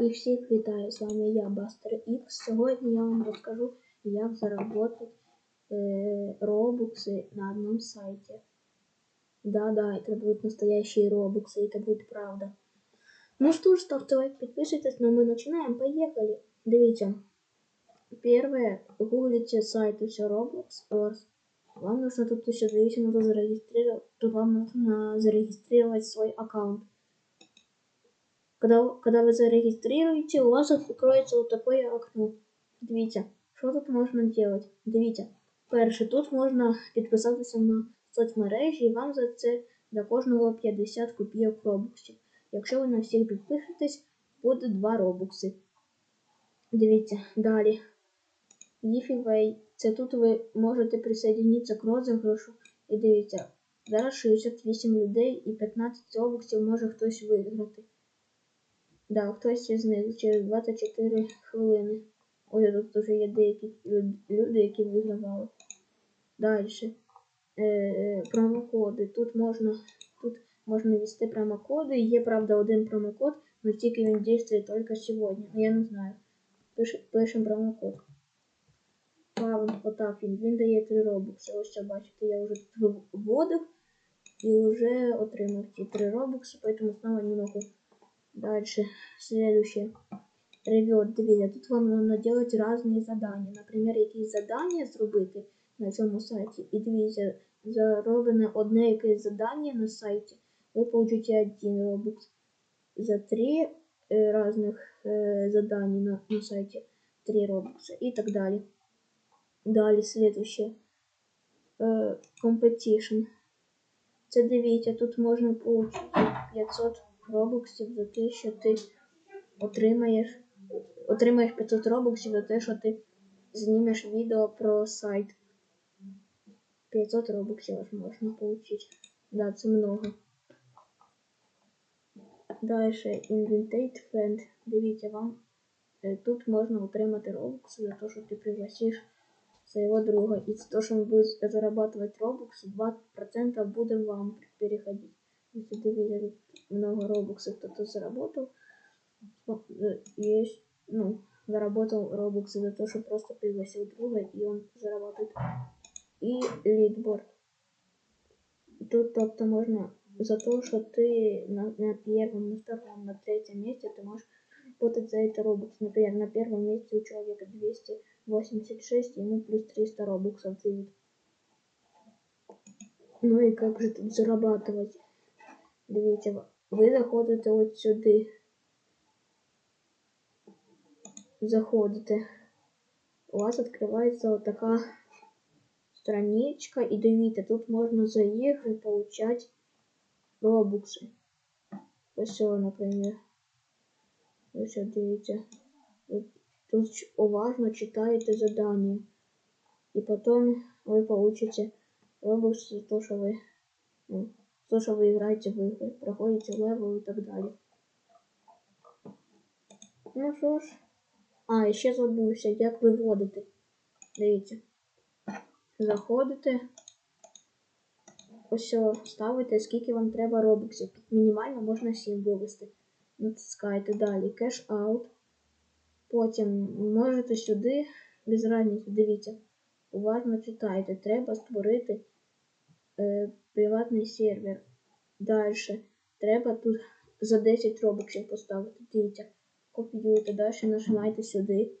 І всіх вітаю, з вами я, Бастер X. Сьогодні я вам розкажу, як заробити е, робукси на одному сайті. Да-да, это будут настоящие робуксы, это будет правда. Ну что ж, ставьте лайк, подписывайтесь, но мы начинаем. Поехали. Дивіться. Первое, гуглите сайт все Roblox Stores. Вам нужно тут еще, дивіться, надо зарегистрировать, тут вам нужно зарегистрировать свой аккаунт. Когда, когда вы зарегистрируете, у вас откроется вот такое окно. Дивіться, що тут можна делать? Дивіться, перше, тут можна підписатися на соцмережі, і вам за це для кожного 50 копійок робоксів. Якщо ви на всіх підпишетесь, буде 2 робокси. Дивіться, далі. Giveaway. Це тут ви можете присоединитися к розіграшу. І дивіться, зараз 68 людей і 15 робоксів може хтось виграти. Да, хтось із них через 24 хвилини. Ой, тут вже є деякі люди, які вигравали. Далі. Е, промокоди. Тут можна тут можна ввести промокоди. Є, правда, один промокод, але тільки він діє тільки сьогодні. Ну, я не знаю. Пиш, пишемо промокод. Павн, отак він. Дає 3 робокси. Ось що бачите, я вже тут вводив і вже отримав ці 3 робокси, поэтому знову не можу. Дальше, следующее. Ревет, дивіться, тут вам нужно делать разные задания. Наприклад, якісь задання зробити на цьому сайті. І дивіться, зароблене одне якесь задання на сайті, ви получите один робокс. За три э, разных э, задания на, на сайте 3 робокса и так далее. Далі следующее. Э, competition. Це дивіться, тут можна получити 500 робоксів за те, що ти отримаєш отримаєш 500 робоксів за те, що ти знімеш відео про сайт. 500 робоксів аж можна получить. Да, це много. Дальше Inventate Friend. Дивіться, вам тут можна отримати робокси за те, що ти пригласиш своего друга. И то, что он будет зарабатывать робоксы, 2% буде вам переходить. Если ты видишь много робоксов, кто-то заработал, есть, ну, заработал робоксы за то, что просто пригласил друга, и он зарабатывает. И лидборд. Тут тобто можна за то, что ты на, на первом, на втором, на третьем месте ты можешь работать за это робокс. Например, на первом месте у человека 286, ему плюс 300 робоксов дают. Ну и как же тут зарабатывать? Дивіться, ви заходите от сюди. Заходите. У вас відкривається вот така страничка. І дивіться, тут можна за ігри получать робокси. Ось, наприклад. Ось, дивіться. Тут уважно читаете задание. И потом вы получите робокс за то, что вы, то, что вы играете в игры, проходите левел и так далее. Ну що ж. А, і ще забувся, як виводити. Дивіться. Заходите. Ось ставите, скільки вам треба робоксів. Мінімально можна 7 вивести. Натискаєте далі. Кеш аут. Потім можете сюди, без разниці, дивіться, уважно читайте. Треба створити е, приватний сервер. Далі. Треба тут за 10 робоксів поставити. Дивіться, копіюєте, далі нажимаєте сюди.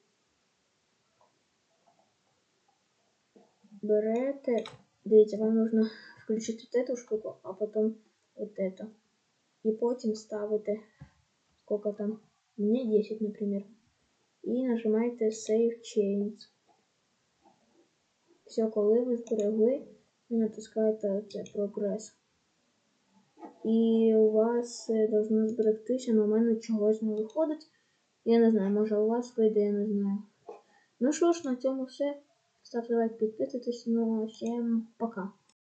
Берете, дивіться, вам нужно включити эту штуку, а потім вот это. І потім ставите, сколько там, мне 10, например. І нажимаєте Save Change. Все, коли ви зберегли, ви натискаєте це прогрес. І у вас повинно зберегтися, але в мене чогось не виходить. Я не знаю, може у вас вийде, я не знаю. Ну що ж, на цьому все. Ставте лайк, підписуйтесь, ну всім пока.